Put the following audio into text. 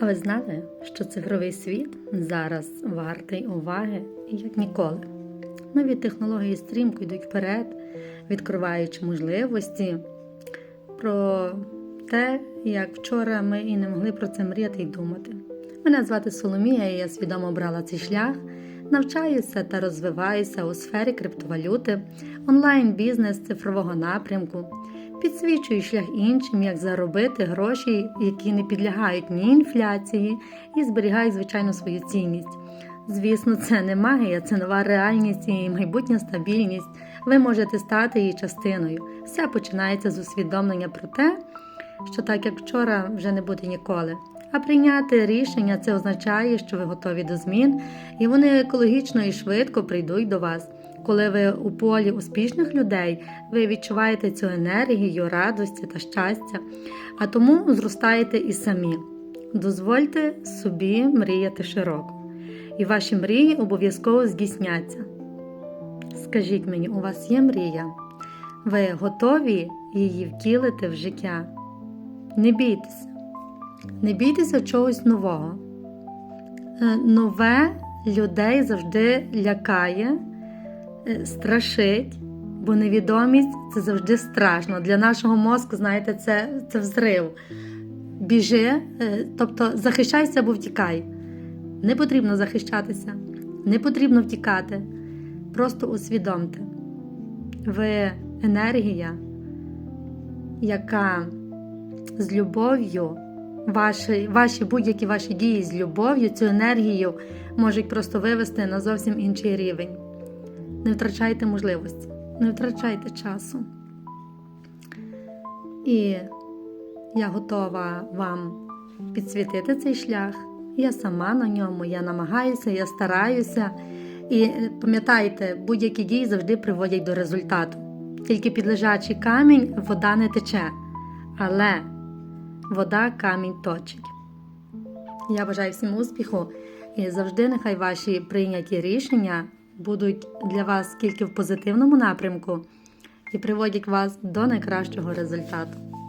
А ви знали, що цифровий світ зараз вартий уваги як ніколи? Нові технології стрімко йдуть вперед, відкриваючи можливості про те, як вчора ми і не могли про це мріяти й думати. Мене звати Соломія, і я свідомо обрала цей шлях. Навчаюся та розвиваюся у сфері криптовалюти, онлайн-бізнес цифрового напрямку. Підсвічую шлях іншим, як заробити гроші, які не підлягають ні інфляції, і зберігають, звичайно, свою цінність. Звісно, це не магія, це нова реальність і майбутня стабільність. Ви можете стати її частиною. Все починається з усвідомлення про те, що так як вчора вже не буде ніколи. А прийняти рішення це означає, що ви готові до змін, і вони екологічно і швидко прийдуть до вас. Коли ви у полі успішних людей, ви відчуваєте цю енергію, радості та щастя, а тому зростаєте і самі. Дозвольте собі мріяти широко, і ваші мрії обов'язково здійсняться. Скажіть мені, у вас є мрія? Ви готові її втілити в життя? Не бійтеся, не бійтеся чогось нового. Е, Нове людей завжди лякає, страшить, бо невідомість це завжди страшно. Для нашого мозку, знаєте, це, це взрив. Біжи, е, тобто захищайся або втікай. Не потрібно захищатися, не потрібно втікати. Просто усвідомте. Ви енергія, яка з любов'ю, ваші, ваші будь-які ваші дії з любов'ю, цю енергію можуть просто вивести на зовсім інший рівень. Не втрачайте можливості, не втрачайте часу. І я готова вам підсвітити цей шлях. Я сама на ньому, я намагаюся, я стараюся. І е, пам'ятайте, будь-які дії завжди приводять до результату. Тільки під лежачий камінь вода не тече, але вода камінь точить. Я бажаю всім успіху і завжди нехай ваші прийняті рішення будуть для вас тільки в позитивному напрямку і приводять вас до найкращого результату.